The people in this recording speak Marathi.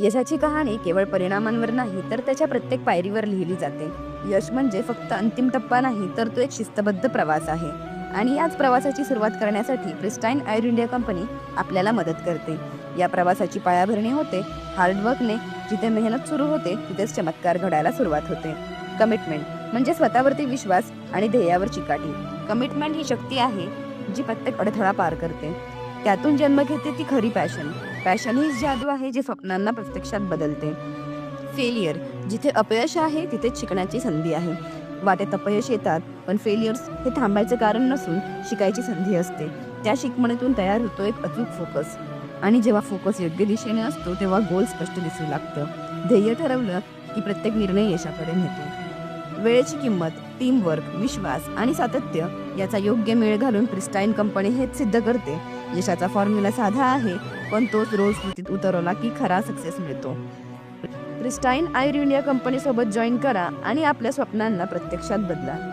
यशाची कहाणी केवळ परिणामांवर नाही तर त्याच्या प्रत्येक पायरीवर लिहिली जाते. यश म्हणजे फक्त अंतिम टप्पा नाही तर तो एक शिस्तबद्ध प्रवास आहे. आणि याच प्रवासाची सुरुवात करण्यासाठी प्रिस्टाईन आयर इंडिया कंपनी आपल्याला मदत करते. या प्रवासाची पायाभरणी होते हार्डवर्कने जिथे मेहनत सुरू होते तिथेच चमत्कार घडायला सुरुवात होते. कमिटमेंट म्हणजे स्वतःवरती विश्वास आणि ध्येयावर चिकाटी. कमिटमेंट ही शक्ती आहे जी प्रत्येक अडथळा पार करते. त्यातून जन्म घेते ती खरी पॅशन. पॅशन ही जादू आहे जी स्वप्नांना प्रत्यक्षात बदलते. फेलियर जिथे अपयश आहे तिथेच शिकण्याची संधी आहे. वाटेत अपयश येतात पण फेलियर्स हे थांबायचं कारण नसून शिकायची संधी असते. त्या शिकवणीतून तयार होतो एक अचूक फोकस आणि जेव्हा फोकस योग्य दिशेने असतो तेव्हा गोल स्पष्ट दिसू लागतं. ध्येय ठरवलं की प्रत्येक निर्णय यशाकडे नेतो. वेळेची किंमत टीमवर्क विश्वास आणि सातत्य याचा योग्य मेळ घालून प्रिस्टाईन कंपनी हेच सिद्ध करते. यशाचा फॉर्म्युला साधा आहे पण तोच रोज कृतीत उतरवला की खरा सक्सेस मिळतो. क्रिस्टाईन आयर इंडिया कंपनीसोबत जॉईन करा आणि आपल्या स्वप्नांना प्रत्यक्षात बदला.